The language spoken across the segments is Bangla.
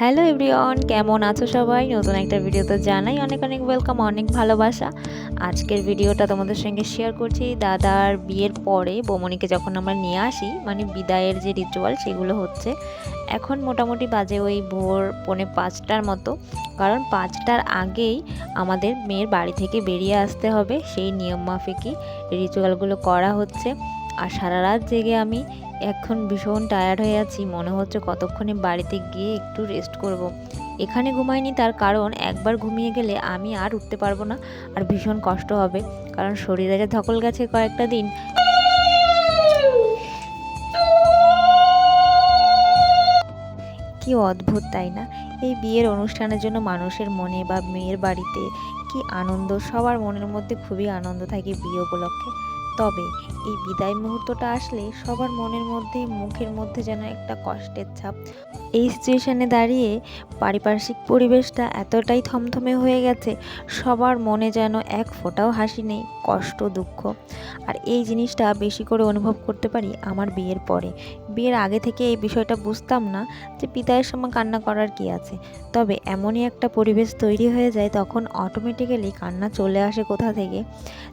হ্যালো এভরিওয়ান কেমন আছো সবাই? নতুন একটা ভিডিওতে জানাই অনেক অনেক ওয়েলকাম অনেক ভালোবাসা। আজকের ভিডিওটা তোমাদের সঙ্গে শেয়ার করছি। দাদার বিয়ের পরে বৌমনিকে যখন আমরা নিয়ে আসি মানে বিদায়ের যে রিচুয়াল সেগুলো হচ্ছে, এখন মোটামুটি বাজে ওই ভোর পৌনে পাঁচটার মতো। কারণ পাঁচটার আগেই আমাদের মেয়ের বাড়ি থেকে বেরিয়ে আসতে হবে। সেই নিয়ম মাফিকই রিচুয়ালগুলো করা হচ্ছে। আর সারা রাত জেগে আমি এখন ভীষণ টায়ার্ড হয়ে আছি। মনে হচ্ছে কতক্ষণে বাড়িতে গিয়ে একটু রেস্ট করব। এখানে ঘুমাইনি তার কারণ একবার ঘুমিয়ে গেলে আমি আর উঠতে পারব না আর ভীষণ কষ্ট হবে। কারণ শরীরে যে ধকল গেছে কয়েকটা দিন। কি অদ্ভুত, তাই না? এই বিয়ের অনুষ্ঠানের জন্য মানুষের মনে বা মেয়ের বাড়িতে কি আনন্দ? সবার মনের মধ্যে খুবই আনন্দ থাকে বিয়ে উপলক্ষে। তবে এই বিদায় মুহূর্তটা আসলে সবার মনের মধ্যে, মুখের মধ্যে যেন একটা কষ্টের ছাপ। এই সিচুয়েশানে দাঁড়িয়ে পারিপার্শ্বিক পরিবেশটা এতটাই থমথমে হয়ে গেছে, সবার মনে যেন এক ফোঁটাও হাসি নেই, কষ্ট, দুঃখ। আর এই জিনিসটা বেশি করে অনুভব করতে পারি আমার বিয়ের পরে। বিয়ের আগে থেকে এই বিষয়টা বুঝতাম না যে বিদায়ের সময় কান্না করার কি আছে। তবে এমনই একটা পরিবেশ তৈরি হয়ে যায়, তখন অটোমেটিক্যালি কান্না চলে আসে কোথা থেকে?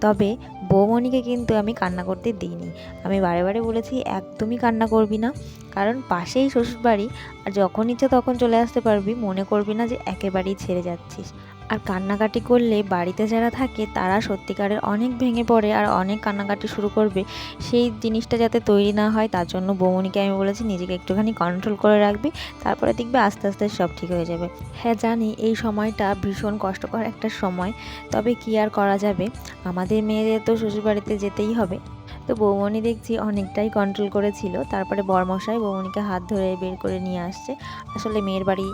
তবে বৌমণিকে কিন্তু আমি কান্না করতে দিইনি। আমি বারে বারে বলেছি, একদমই কান্না করবি না। কারণ পাশেই শ্বশুরবাড়ি, আর যখন ইচ্ছা তখন চলে আসতে পারবি। মনে করবি না যে একেবারেই ছেড়ে যাচ্ছিস। আর কান্নাকাটি করলে বাড়িতে যারা থাকে তারা সত্যিকারের অনেক ভেঙে পড়ে আর অনেক কান্নাকাটি শুরু করবে। সেই জিনিসটা যাতে তৈরি না হয় তার জন্য বৌমনিকে আমি বলেছি, নিজেকে একটুখানি কন্ট্রোল করে রাখবি, তারপরে দেখবে আস্তে আস্তে সব ঠিক হয়ে যাবে। হ্যাঁ জানি এই সময়টা ভীষণ কষ্টকর একটা সময়, তবে কি আর করা যাবে? আমাদের মেয়েদের তো শ্বশুরবাড়িতে যেতেই হবে। তো বৌমনি দেখছি অনেকটাই কন্ট্রোল করেছিল, তারপরে বরমশাই বৌমনিকে হাত ধরে বের করে নিয়ে আসছে। আসলে মেয়ের বাড়ি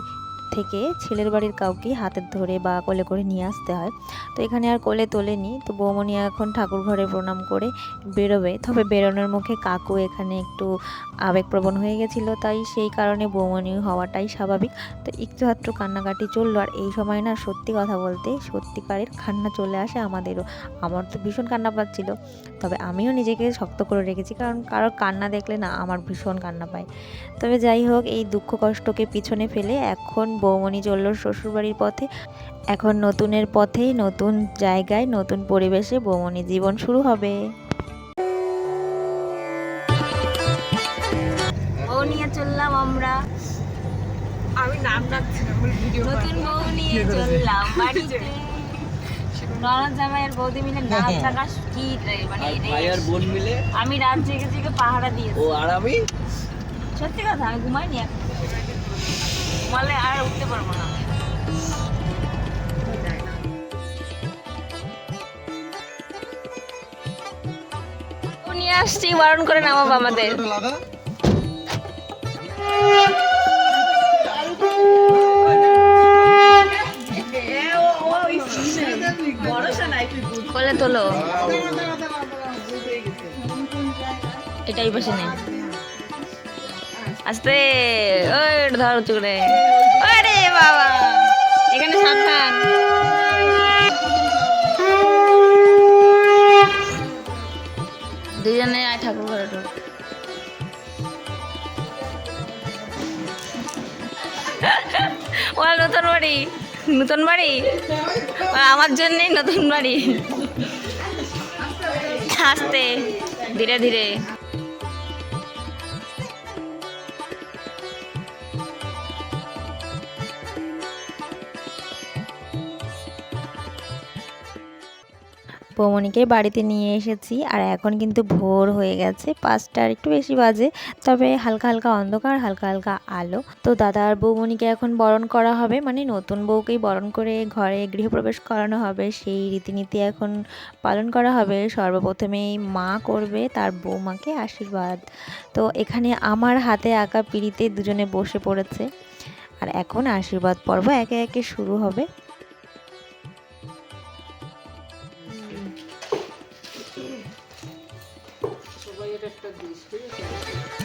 থেকে ছেলের বাড়ির কাউকে হাতে ধরে বা কোলে করে নিয়ে আসতে হয়। তো এখানে আর কোলে তোলেনি। তো বৌমনি এখন ঠাকুর ঘরে প্রণাম করে বেরোবে। তবে বেরোনোর মুখে কাকু এখানে একটু আবেগপ্রবণ হয়ে গেছিল। তাই সেই কারণে বৌমনি হওয়াটাই স্বাভাবিক। তো একটু আধটু কান্নাকাটি চলল। আর এই সময় না সত্যি কথা বলতে সত্যিকারের কান্না চলে আসে আমাদেরও। আমার তো ভীষণ কান্না পাচ্ছিল। তবে আমিও নিজেকে শক্ত করে রেখেছি। কারণ কারোর কান্না দেখলে না আমার ভীষণ কান্না পায়। তবে যাই হোক, এই দুঃখ কষ্টকে পিছনে ফেলে এখন বৌমনি চলল শ্বশুরবাড়ির পথে। এখন নতুনের পথেই নতুন জায়গায় নতুন পরিবেশে বৌমনি জীবন শুরু হবে। বউ নিয়ে চললাম আমরা। আমি নাম ডাকছি নতুন বউ নিয়ে চললাম বাড়িতে। ননদ জামাইয়ের বৌদি মিলে নাচ থাকা কি মানে রে। বোন মিলে? আমি রাত জেগে জেগে পাহারা দিয়েছি। ও আর আমি? সত্যি কথা আমি ঘুমাইনি এখন। ঘুমালে আর উঠতে পারব না। নিয়ে আসছি বারণ করে নামাবো আমাদের। কোলে তোলো। এটাই বসে নেই। আস্তে ওই ধর উঁচু করে। আরে বাবা, এখানে সাবধান। দুজনে আয় ঠাকুর ঘরে ঢোক। ওরা নতুন বাড়ি নতুন বাড়ি? আমার জন্যই নতুন বাড়ি। আস্তে, ধীরে ধীরে। বৌমনিকে বাড়িতে নিয়ে এসেছি আর এখন কিন্তু ভোর হয়ে গেছে, পাঁচটার একটু বেশি বাজে, তবে হালকা হালকা অন্ধকার, হালকা হালকা আলো। তো দাদার বৌমনিকে এখন বরণ করা হবে মানে নতুন বউকেই বরণ করে ঘরে গৃহপ্রবেশ করানো হবে, সেই রীতিনীতি এখন পালন করা হবে। সর্বপ্রথমেই মা করবে তার বৌমাকে আশীর্বাদ। তো এখানে আমার হাতে আঁকা পিড়িতে দুজনে বসে পড়েছে। আর এখন আশীর্বাদ পর্ব একে একে শুরু হবে। এটা একটা দিস ঠিক আছে?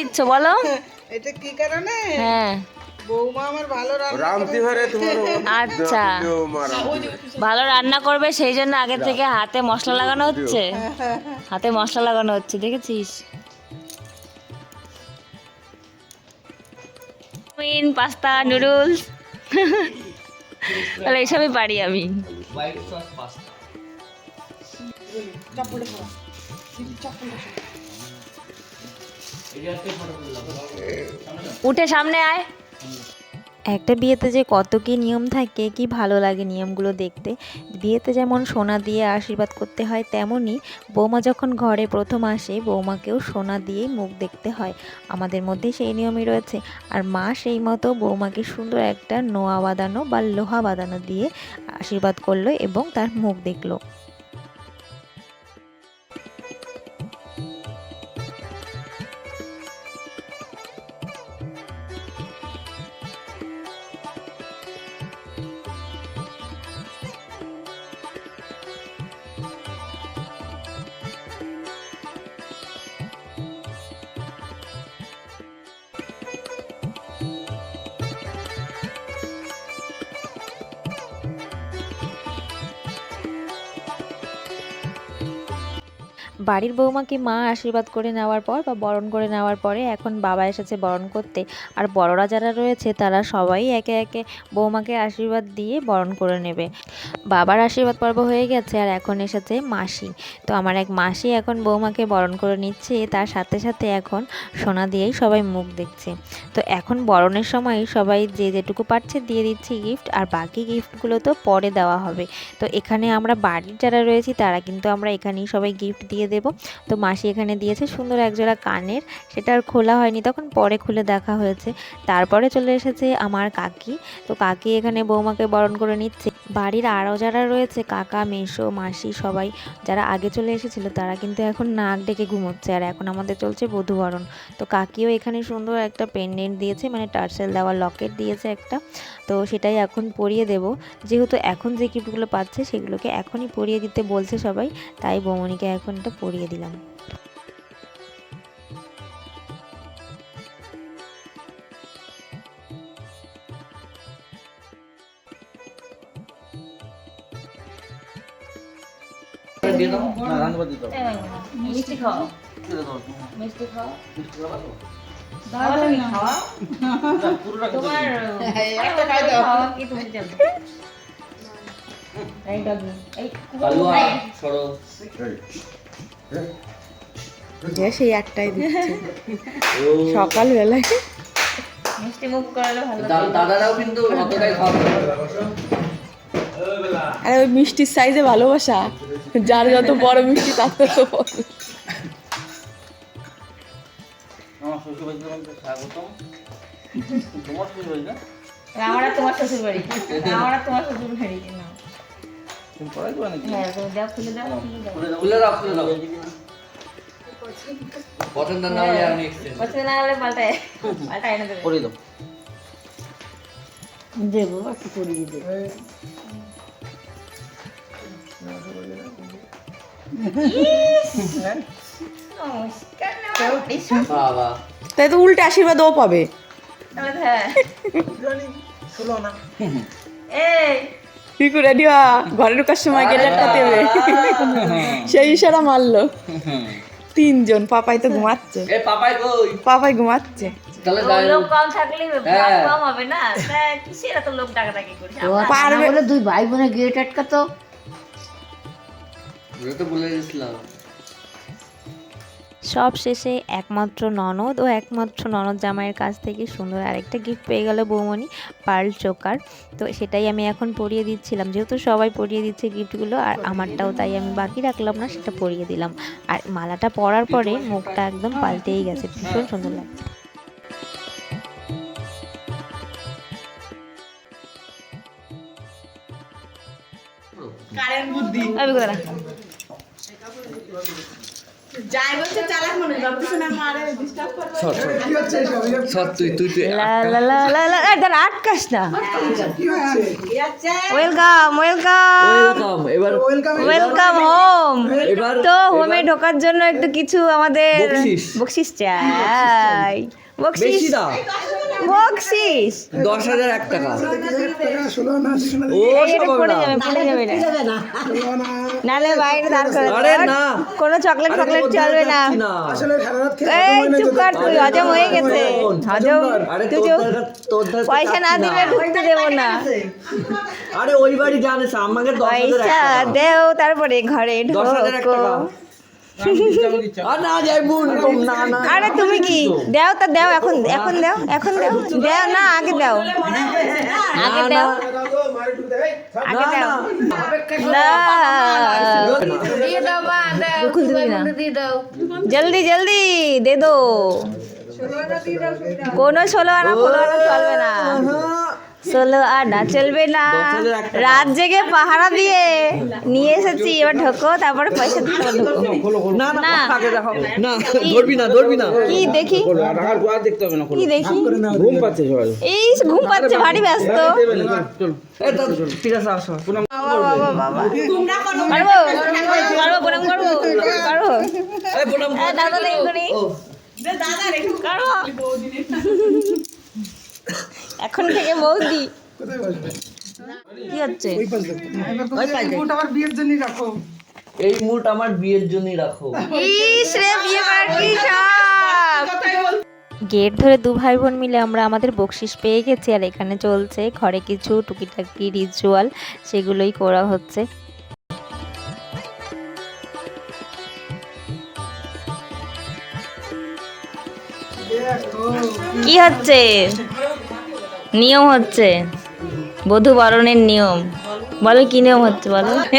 দিচ্ছ বলো। এটা কি কারণে? হ্যাঁ। বৌমা আমার ভালো রান্না আচ্ছা। ভালো রান্না করবে সেই জন্য আগে থেকে হাতে মশলা লাগানো হচ্ছে? হাতে মশলা লাগানো হচ্ছে দেখেছিস? Chow mein pasta noodles. তাহলে এইসবই পারি আমি। উঠে সামনে আয়। একটা বিয়েতে যে কত কি নিয়ম থাকে, কি ভালো লাগে নিয়মগুলো দেখতে। বিয়েতে যেমন সোনা দিয়ে আশীর্বাদ করতে হয়, তেমনই বৌমা যখন ঘরে প্রথম আসে, বৌমাকেও সোনা দিয়েই মুখ দেখতে হয়। আমাদের মধ্যে সেই নিয়মই রয়েছে। আর মা সেই মতো বৌমাকে সুন্দর একটা নোয়া বাঁধানো বা লোহা বাঁধানো দিয়ে আশীর্বাদ করল এবং তার মুখ দেখল। বাড়ির বৌমাকে মা আশীর্বাদ করে নেওয়ার পর বা বরণ করে নেওয়ার পরে এখন বাবা এসেছে বরণ করতে। আর বড়রা যারা রয়েছে, তারা সবাই একে একে বৌমাকে আশীর্বাদ দিয়ে বরণ করে নেবে। বাবার আশীর্বাদ পর্ব হয়ে গেছে আর এখন এসেছে মাসি। তো আমার এক মাসি এখন বৌমাকে বরণ করে নিচ্ছে। তার সাথে সাথে এখন সোনা দিয়েই সবাই মুখ দেখছে। তো এখন বরণের সময় সবাই যে যেটুকু পারছে দিয়ে দিচ্ছে গিফট আর বাকি গিফটগুলো তো পরে দেওয়া হবে। তো এখানে আমরা বাড়ির যারা রয়েছি, তারা কিন্তু আমরা এখানেই সবাই গিফট দিয়ে দেব। তো মাসি এখানে দিয়েছে সুন্দর একজোড়া কানের। সেটা আর খোলা হয়নি, তখন পরে খুলে দেখা হয়েছে। তারপরে চলে এসেছে আমার কাকি। তো কাকি এখানে বৌমাকে বরণ করে নিচ্ছে। বাড়ির আরও যারা রয়েছে, কাকা মেশো মাসি সবাই, যারা আগে চলে এসেছিল, তারা কিন্তু এখন নাক ডেকে ঘুমোচ্ছে। আর এখন আমাদের চলছে বধূবরণ তো কাকিও এখানে সুন্দর একটা পেন্ডেন্ট দিয়েছে মানে টার্সেল দেওয়া লকেট দিয়েছে একটা। তো সেটাই এখন পরিয়ে দেব। যেহেতু এখন যে গিফটগুলো পাচ্ছে, সেগুলোকে এখনই পরিয়ে দিতে বলছে সবাই। তাই বৌমনিকে এখন এটা পরিয়ে দিলাম। মিষ্টি খাও। মিষ্টি খাও। তোমার একটা খাই দাও। খাওয়া কি তুমি জানো? এই। যে সেই একটাই দিচ্ছে। সকালবেলায়। মিষ্টি মুখ করালে ভালো দাদারাও কিন্তু অতটাই খাওয়া আরে ওই মিষ্টির সাইজে ভালোবাসা। যার যত বড় মিষ্টি তার তত বড়। আমার তোমার শ্বশুর বাড়ি না আমার তোমার শ্বশুর বাড়ি তুমি পড়াই দেবে নাকি হ্যাঁ তুমি দাও খুলে দাও। খুলে দাও খুলে দাও। খুলে দাও খুলে দাও পছন্দ না হলে আমি এক্সচেঞ্জ পছন্দ না হলে পাল্টায় পাল্টায় এনে দেবে। করে দাও। দেবো একটু করিয়ে দেবো। নমস্কার নমস্কার। তাই তো উল্টে আশীর্বাদ ও পাবে। তাহলে হ্যাঁ। এই রিকু রেডি ঘরে ঢোকার সময় গেলে একটা দেবে। সেই ইশারা মারলো। তিনজন পাপাই তো ঘুমাচ্ছে। পাপাই ঘুমাচ্ছে। তাহলে তো দাঁড়াও। লোক কম থাকলে হ্যাঁ। পারবে বলে দুই ভাই বোনে গেট আটকাতো। তো বলে গেছিলাম সব শেষে একমাত্র ননদ ও একমাত্র ননদ জামাইয়ের কাছ থেকে সুন্দর আরেকটা গিফট পেয়ে গেল বৌমণি পার্ল চোকার। তো সেটাই আমি এখন পরিয়ে দিচ্ছিলাম। যেহেতু সবাই পরিয়ে দিচ্ছে গিফটগুলো আর আমারটাও তাই আমি বাকি রাখলাম না সেটা পরিয়ে দিলাম। আর মালাটা পরার পরে মুখটা একদম পাল্টেই গেছে। ভীষণ সুন্দর লাগছে। আমি কোথায় যাই বলছে চালাক মনে ভাবতেছে না মারে ডিস্টার্ব করবে। সব তুই তুই তুই লা লা লা লা লা এই আটকাস না। ওয়েলকাম ওয়েলকাম ওয়েলকাম এবার ওয়েলকাম হোম এবার তো হোমে ঢোকার জন্য একটু কিছু আমাদের বকশিস। চাই। বকশিস দশ হাজার এক টাকা। ও পড়ে যাবে পড়ে যাবে না নালে বাইরে দাঁড় করে আরে দাও। না। কোনো চকলেট ফকলেট চলবে না। এই চুপ কর তুই হজম হয়ে গেছে। হজম তুই পয়সা না দিলে ঢুকতে দেবো না। আরে ওই বাড়ি জানিস আমাকে পয়সা দেও। তারপরে ঘরে ঢোকো। আর না যাই বোন তোম না না। আরে তুমি কি? দেও তা দেও এখন এখন দেও এখন দেও। দেও না আগে দাও। আগে দাও। আগে দাও। জলদি জলদি দে দো। কোনো ষোলো আনা ফোলো আনা চলবে না। ষোলো আনা চলবে না। এক টাকা। রাত জেগে পাহারা দিয়ে নিয়ে এসেছি এবার ঢোকো তারপরে পয়সা দিতে হবে, না না না। আগে দেখো। না ধরবি না ধরবি না। কি দেখি? কি দেখি? ঘুম পাচ্ছে সবাই। এই ঘুম পাচ্ছে ভারী ব্যস্ত। দাদা এখন থেকে বৌদি। কি হচ্ছে? আমার বিয়ের জন্য রাখো। এই মুড আমার বিয়ের জন্যই রাখো। ইস রে বিয়ে সব গেট ধরে দু ভাই বোন মিলে আমরা আমাদের বকশিস পেয়ে গেছি আর এখানে চলছে ঘরে কিছু টুকিটাকি রিচুয়াল সেগুলোই করা হচ্ছে। কি হচ্ছে? নিয়ম হচ্ছে। বধূ বরণের নিয়ম। বলো কি নিয়ম হচ্ছে বলো।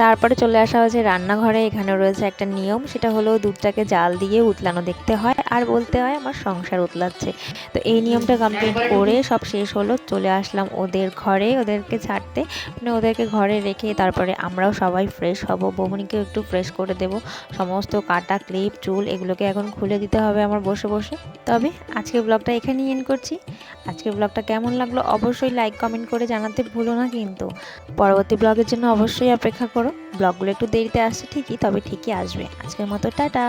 তারপরে চলে আসা হয়েছে রান্নাঘরে। এখানে রয়েছে একটা নিয়ম, সেটা হলো দুধটাকে জাল দিয়ে উতলানো দেখতে হয় আর বলতে হয় আমার সংসার উতলাচ্ছে। তো এই নিয়মটা কমপ্লিট করে সব শেষ হলো, চলে আসলাম ওদের ঘরে, ওদেরকে ছাড়তে। মানে ওদেরকে ঘরে রেখে তারপরে আমরাও সবাই ফ্রেশ হব। বৌমনিকেও একটু ফ্রেশ করে দেব। সমস্ত কাটা ক্লিপ চুল এগুলোকে এখন খুলে দিতে হবে আমার বসে বসে। তবে আজকের ব্লগটা এখানেই এন্ড করছি। আজকের ব্লগটা কেমন লাগল অবশ্যই লাইক কমেন্ট করে জানাতে ভুলো না কিন্তু। পরবর্তী ব্লগের জন্য অবশ্যই অপেক্ষা করো। ব্লগগুলো একটু দেরিতে আসছে ঠিকই তবে ঠিকই আসবে। আজকের মতো টাটা!